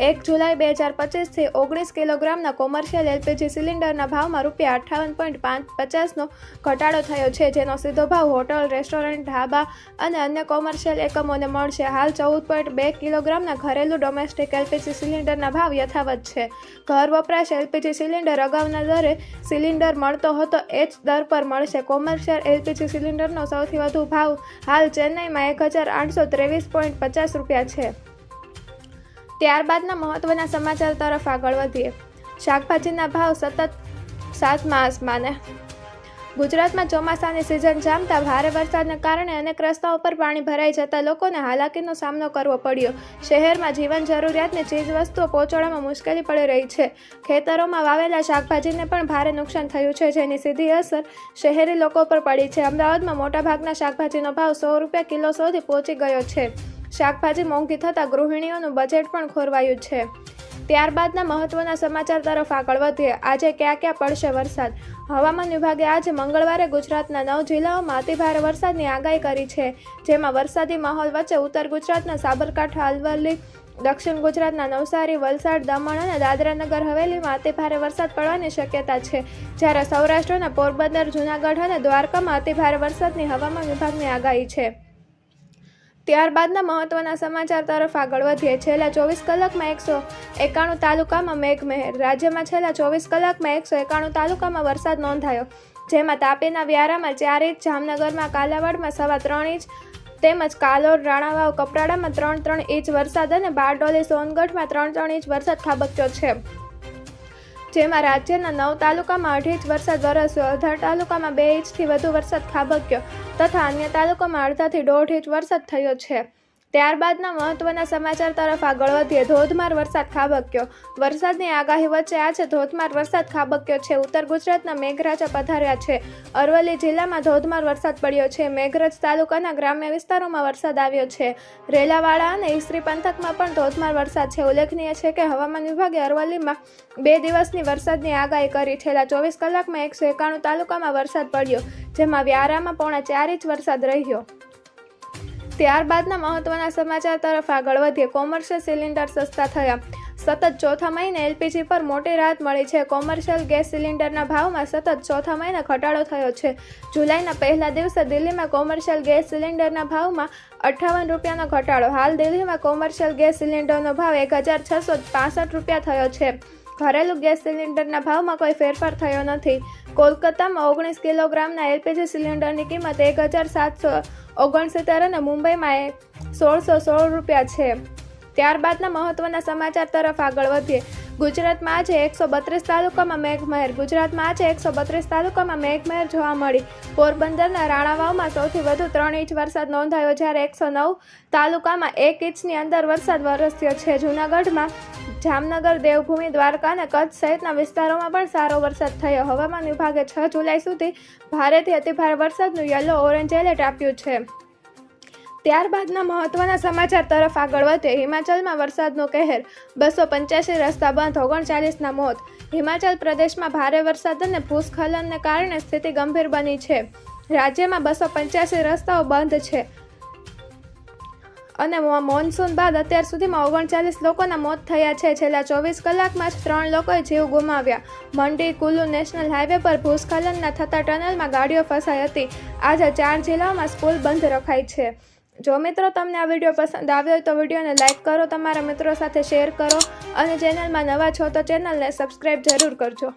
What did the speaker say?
એક જુલાઈ બે હજાર પચીસથી ઓગણીસ કિલોગ્રામના કોમર્શિયલ એલપીજી સિલિન્ડરના ભાવમાં રૂપિયા અઠ્ઠાવન પોઈન્ટ પાંચ પચાસનો ઘટાડો થયો છે, જેનો સીધો ભાવ હોટલ, રેસ્ટોરન્ટ, ઢાબા અને અન્ય કોમર્શિયલ એકમોને મળશે. હાલ ચૌદ પોઈન્ટ બે કિલોગ્રામના ઘરેલું ડોમેસ્ટિક એલપીજી સિલિન્ડરના ભાવ યથાવત છે. ઘર વપરાશ એલપીજી સિલિન્ડર અગાઉના દરે સિલિન્ડર મળતો હતો, એ જ દર પર મળશે. કોમર્શિયલ એલપીજી સિલિન્ડરનો સૌથી વધુ ભાવ હાલ ચેન્નઈમાં એક હજાર આઠસો ત્રેવીસ પોઈન્ટ પચાસ રૂપિયા છે. ત્યારબાદના મહત્વના સમાચાર તરફ આગળ વધીએ. શાકભાજીના ભાવ સતત સાતમા આસમાને ગુજરાતમાં ચોમાસાની સિઝન જામતા ભારે વરસાદને કારણે અનેક રસ્તાઓ પર પાણી ભરાઈ જતા લોકોને હાલાકીનો સામનો કરવો પડ્યો. શહેરમાં જીવન જરૂરિયાતની ચીજવસ્તુઓ પહોંચાડવામાં મુશ્કેલી પડી રહી છે. ખેતરોમાં વાવેલા શાકભાજીને પણ ભારે નુકસાન થયું છે, જેની સીધી અસર શહેરી લોકો પર પડી છે. અમદાવાદમાં મોટાભાગના શાકભાજીનો ભાવ સો રૂપિયા કિલો સુધી પહોંચી ગયો છે. શાકભાજી મોંઘી થતાં ગૃહિણીઓનું બજેટ પણ ખોરવાયું છે. ત્યારબાદના મહત્વના સમાચાર તરફ આગળ વધીએ. આજે ક્યાં ક્યાં પડશે વરસાદ? હવામાન વિભાગે આજે મંગળવારે ગુજરાતના નવ જિલ્લાઓમાં અતિભારે વરસાદની આગાહી કરી છે. જેમાં વરસાદી માહોલ વચ્ચે ઉત્તર ગુજરાતના સાબરકાંઠા, અરવલ્લી, દક્ષિણ ગુજરાતના નવસારી, વલસાડ, દમણ અને દાદરાનગર હવેલીમાં અતિભારે વરસાદ પડવાની શક્યતા છે. જ્યારે સૌરાષ્ટ્રના પોરબંદર, જૂનાગઢ અને દ્વારકામાં અતિભારે વરસાદની હવામાન વિભાગની આગાહી છે. ત્યારબાદના મહત્વના સમાચાર તરફ આગળ વધીએ. છેલ્લા ચોવીસ કલાકમાં એકસો એકાણું તાલુકામાં મેઘમહેર, રાજ્યમાં છેલ્લા ચોવીસ કલાકમાં એકસો એકાણું તાલુકામાં વરસાદ નોંધાયો, જેમાં તાપીના વ્યારામાં ચાર ઇંચ જામનગરમાં કાલાવાડમાં સવા ત્રણ ઇંચ, તેમજ કાલોર, રાણાવાવ, કપરાડામાં ત્રણ ત્રણ ઇંચ વરસાદ અને બારડોલી, સોનગઢમાં ત્રણ ત્રણ ઇંચ વરસાદ ખાબક્યો છે. જેમાં રાજ્યના નવ તાલુકામાં અઢી ઇંચ વરસાદ વરસ્યો. અઢાર તાલુકામાં બે ઇંચથી વધુ વરસાદ ખાબક્યો તથા અન્ય તાલુકામાં અડધાથી દોઢ ઇંચ વરસાદ થયો છે. ત્યારબાદના મહત્વના સમાચાર તરફ આગળ વધીએ. ધોધમાર વરસાદ ખાબક્યો. વરસાદની આગાહી વચ્ચે આજે ધોધમાર વરસાદ ખાબક્યો છે. ઉત્તર ગુજરાતના મેઘરાજા પધાર્યા છે. અરવલ્લી જિલ્લામાં ધોધમાર વરસાદ પડ્યો છે. મેઘરજ તાલુકાના ગ્રામ્ય વિસ્તારોમાં વરસાદ આવ્યો છે. રેલાવાડા અને ઈસરી પંથકમાં પણ ધોધમાર વરસાદ છે. ઉલ્લેખનીય છે કે હવામાન વિભાગે અરવલ્લીમાં બે દિવસની વરસાદની આગાહી કરી. છેલ્લા ચોવીસ કલાકમાં એકસો એકાણું તાલુકામાં વરસાદ પડ્યો, જેમાં વ્યારામાં પોણા ચાર ઇંચ વરસાદ રહ્યો. ત્યારબાદના મહત્વના સમાચાર તરફ આગળ વધીએ. કોમર્શિયલ સિલિન્ડર સસ્તા થયા. સતત ચોથા મહિને એલપીજી પર મોટી રાહત મળી છે. કોમર્શિયલ ગેસ સિલિન્ડરના ભાવમાં સતત ચોથા મહિને ઘટાડો થયો છે. જુલાઈના પહેલા દિવસે દિલ્હીમાં કોમર્શિયલ ગેસ સિલિન્ડરના ભાવમાં અઠ્ઠાવન રૂપિયાનો ઘટાડો. હાલ દિલ્હીમાં કોમર્શિયલ ગેસ સિલિન્ડરનો ભાવ એક હજાર છસો રૂપિયા થયો છે. ઘરેલું ગેસ સિલિન્ડરના ભાવમાં કોઈ ફેરફાર થયો નથી. કોલકાતામાં ઓગણીસ કિલોગ્રામના એલપીજી સિલિન્ડરની કિંમત એક હજાર સાતસો ઓગણસિત્તેર અને મુંબઈમાં એ સોળસો સોળ રૂપિયા છે. ત્યારબાદના મહત્વના સમાચાર તરફ આગળ વધીએ. ગુજરાતમાં આજે એકસો બત્રીસ તાલુકામાં મેઘમહેર. ગુજરાતમાં આજે એકસો બત્રીસ તાલુકામાં મેઘમહેર જોવા મળી. પોરબંદરના રાણાવાવમાં સૌથી વધુ ત્રણ ઇંચ વરસાદ નોંધાયો, જ્યારે એકસો નવ તાલુકામાં એક ઇંચની અંદર વરસાદ વરસ્યો છે. જૂનાગઢમાં જામનગર, દેવભૂમિ, દ્વારકા અને કચ્છ સહિતના વિસ્તારોમાં પણ સારો વરસાદ થયો. હવામાન વિભાગે છ જુલાઈ સુધી ભારેથી અતિભારે વરસાદનું યલો ઓરેન્જ એલર્ટ આપ્યું છે. ત્યારબાદના મહત્વના સમાચાર તરફ આગળ વધે હિમાચલમાં વરસાદનો કહેર. બસો પંચ્યાસી રસ્તા બંધ, ઓગણચાલીસના મોત. હિમાચલ પ્રદેશમાં ભારે વરસાદ અને ભૂસ્ખલનને કારણે સ્થિતિ ગંભીર બની છે. રાજ્યમાં બસો પંચ્યાસી રસ્તાઓ બંધ છે. અને મોન્સૂન બાદ અત્યાર સુધીમાં ઓગણચાલીસ લોકોના મોત થયા છે. છેલ્લા ચોવીસ કલાકમાં જ ત્રણ લોકોએ જીવ ગુમાવ્યા. મંડી, કુલ્લુ નેશનલ હાઈવે પર ભૂસ્ખલનના થતા ટનલમાં ગાડીઓ ફસાઈ હતી. આજે ચાર જિલ્લાઓમાં સ્કૂલ બંધ રખાઈ છે. જો મિત્રો તમને આ વીડિયો પસંદ આવ્યો હોય તો વિડીયોને લાઇક કરો, તમારા મિત્રો સાથે શેર કરો અને ચેનલમાં નવા છો તો ચેનલને સબસ્ક્રાઈબ જરૂર કરજો.